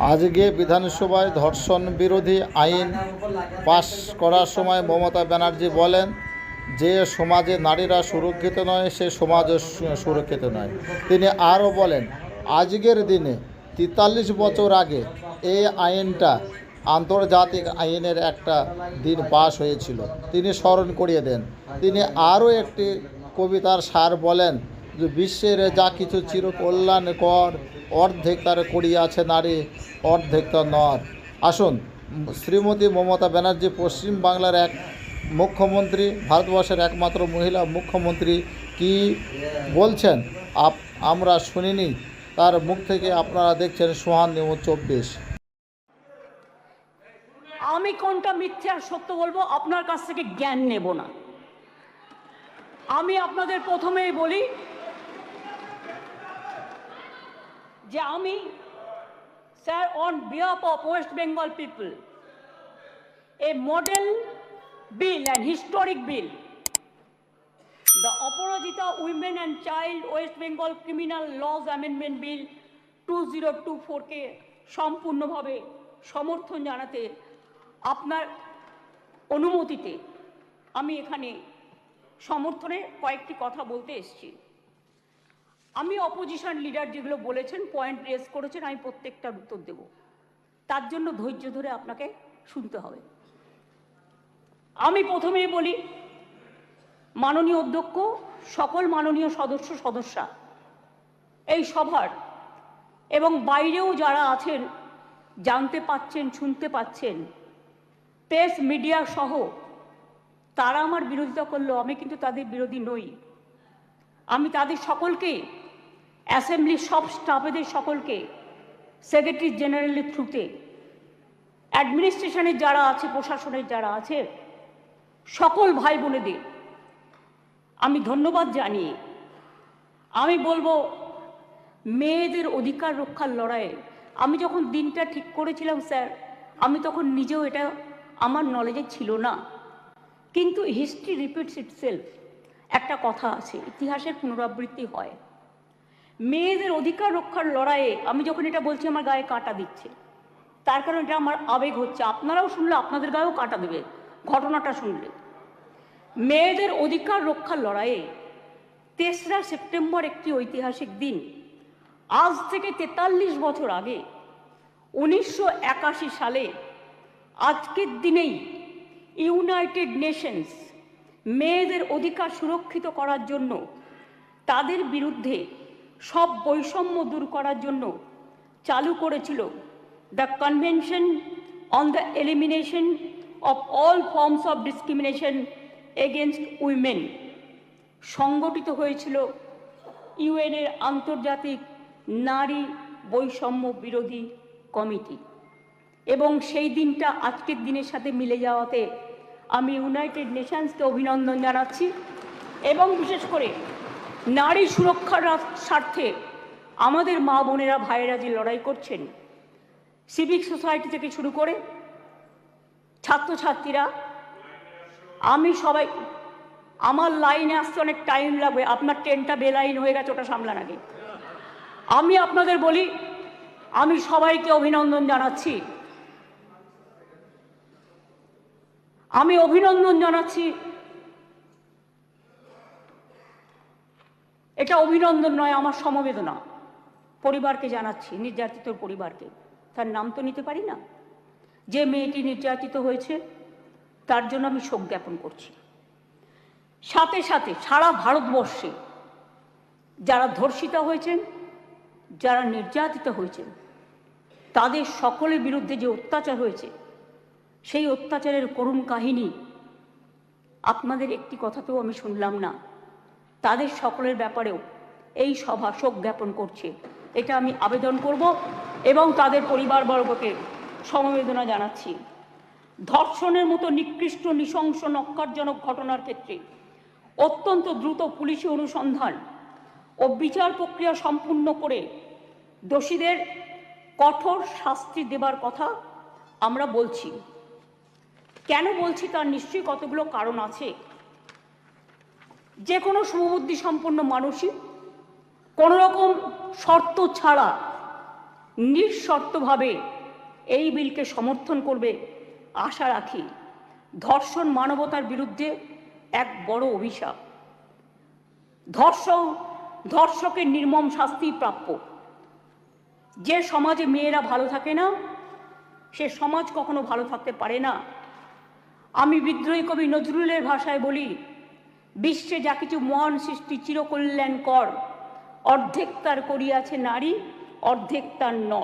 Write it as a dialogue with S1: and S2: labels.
S1: আজকে বিধানসভায় ধর্ষণ বিরোধী আইন পাশ করার সময় মমতা ব্যানার্জি বলেন, যে সমাজে নারীরা সুরক্ষিত নয়, সে সমাজও সু- সুরক্ষিত নয়। তিনি আরও বলেন, আজকের দিনে তেতাল্লিশ বছর আগে এই আইনটা আন্তর্জাতিক আইনের একটা দিন পাশ হয়েছিল। তিনি স্মরণ করিয়ে দেন। তিনি আরও একটি কবিতার সার বলেন, যে বিশ্বের যা কিছু চিরকল্যাণকর অর্ধেক তার করিয়াছে নারী অর্ধেক নর। আসুন, শ্রীমতী মমতা ব্যানার্জি পশ্চিম বাংলার এক মুখ্যমন্ত্রী, ভারতবর্ষের একমাত্র মহিলা মুখ্যমন্ত্রী কি বলছেন? আপ, আমরা শুনিনি। তার মুখ থেকে আপনারা দেখছেন সোহান নিউজ চব্বিশ।
S2: আমি কোনটা মিথ্যে আর সত্য বলব? আপনার কাছ থেকে জ্ঞান নেব না। আমি আপনাদের প্রথমেই বলি যে আমি sir on behalf of West Bengal people a model bill and historic bill The Aparajita Women and Child West Bengal Criminal Laws Amendment Bill 2024 কে সম্পূর্ণভাবে সমর্থন জানাতে আপনার অনুমতিতে আমি এখানে সমর্থনে কয়েকটি কথা বলতে এসেছি। আমি অপোজিশন লিডার যেগুলো বলেছেন পয়েন্ট রেস করেছেন, আমি প্রত্যেকটার উত্তর দেব। তার জন্য ধৈর্য ধরে আপনাকে শুনতে হবে। আমি প্রথমেই বলি, মাননীয় অধ্যক্ষ, সকল মাননীয় সদস্য, সদস্যা, এই সভার এবং বাইরেও যারা আছেন, জানতে পাচ্ছেন, শুনতে পাচ্ছেন প্রেস মিডিয়া সহ, তারা আমার বিরোধিতা করল, আমি কিন্তু তাদের বিরোধী নই। আমি তাদের সকলকে অ্যাসেম্বলির সব স্টাফেদের সকলকে, সেক্রেটারি জেনারেলের থ্রুতে, অ্যাডমিনিস্ট্রেশনের যারা আছে, প্রশাসনের যারা আছে, সকল ভাই বোনেদের আমি ধন্যবাদ জানিয়ে, আমি বলব মেয়েদের অধিকার রক্ষার লড়াইয়ে, আমি যখন দিনটা ঠিক করেছিলাম স্যার, আমি তখন নিজেও এটা আমার নলেজে ছিল না। কিন্তু হিস্ট্রি রিপিটস ইটসেলফ একটা কথা আছে, ইতিহাসের পুনরাবৃত্তি হয়। মেয়েদের অধিকার রক্ষার লড়াইয়ে আমি যখন এটা বলছি আমার গায়ে কাঁটা দিচ্ছে। তার কারণ এটা আমার আবেগ হচ্ছে। আপনারাও শুনলে, আপনাদের গায়েও কাঁটা দেবে ঘটনাটা শুনলে। মেয়েদের অধিকার রক্ষার লড়াইয়ে তেসরা সেপ্টেম্বর একটি ঐতিহাসিক দিন। আজ থেকে তেতাল্লিশ বছর আগে উনিশশো একাশি সালে আজকের দিনেই ইউনাইটেড নেশনস মেয়েদের অধিকার সুরক্ষিত করার জন্য তাদের বিরুদ্ধে সব বৈষম্য দূর করার জন্য চালু করেছিল the convention on the elimination of all forms of discrimination against women সংগঠিত হয়েছিল ইউএনের আন্তর্জাতিক নারী বৈষম্য বিরোধী কমিটি। এবং সেই দিনটা আজকের দিনের সাথে মিলে যাওয়াতে আমি ইউনাইটেড নেশনসকে অভিনন্দন জানাচ্ছি। এবং বিশেষ করে নারী সুরক্ষার স্বার্থে আমাদের মা বোনেরা, ভাইয়েরা যে লড়াই করছেন সিভিক সোসাইটি থেকে শুরু করে ছাত্রছাত্রীরা, আমি সবাই, আমার লাইনে আসতে অনেক টাইম লাগবে, আপনার ট্রেনটা বেলাইন হয়ে গেছে, ওটা সামলান আগে। আমি আপনাদের বলি, আমি সবাইকে অভিনন্দন জানাচ্ছি। আমি অভিনন্দন জানাচ্ছি এটা অভিনন্দন নয়, আমার সমবেদনা। পরিবারকে জানাচ্ছি, নির্যাতিত পরিবারকে। তার নাম তো নিতে পারি না। যে মেয়েটি নির্যাতিত হয়েছে, তার জন্য আমি শোক জ্ঞাপন করছি। সাথে সাথে সারা ভারতবর্ষে যারা ধর্ষিতা হয়েছেন, যারা নির্যাতিত হয়েছেন, তাদের সকলের বিরুদ্ধে যে অত্যাচার হয়েছে, সেই অত্যাচারের করুণ কাহিনী আপনাদের একটি কথাতেও আমি শুনলাম না। তাদের সকলের ব্যাপারেও এই সভা শোক জ্ঞাপন করছে। এটা আমি আবেদন করব এবং তাদের পরিবারবর্গকে সমবেদনা জানাচ্ছি। ধর্ষণের মতো নিকৃষ্ট নৃশংস নক্কারজনক ঘটনার ক্ষেত্রে অত্যন্ত দ্রুত পুলিশি অনুসন্ধান ও বিচার প্রক্রিয়া সম্পূর্ণ করে দোষীদের কঠোর শাস্তি দেবার কথা আমরা বলছি। কেন বলছি তার নিশ্চয়ই কতগুলো কারণ আছে? যে কোনো শুভবুদ্ধি সম্পন্ন মানুষই কোনো রকম শর্ত ছাড়া নিঃশর্তভাবে এই বিলকে সমর্থন করবে আশা রাখি ধর্ষণ মানবতার বিরুদ্ধে এক বড় অভিশাপ। ধর্ষণ ধর্ষকের নির্মম শাস্তি প্রাপ্য। যে সমাজে মেয়েরা ভালো থাকে না, সে সমাজ কখনো ভালো থাকতে পারে না। আমি বিদ্রোহী কবি নজরুলের ভাষায় বলি বিশ্বে যা কিছু মহান সৃষ্টি চিরকল্যাণ কর অর্ধেক তার করিয়াছে নারী অর্ধেক তার নর।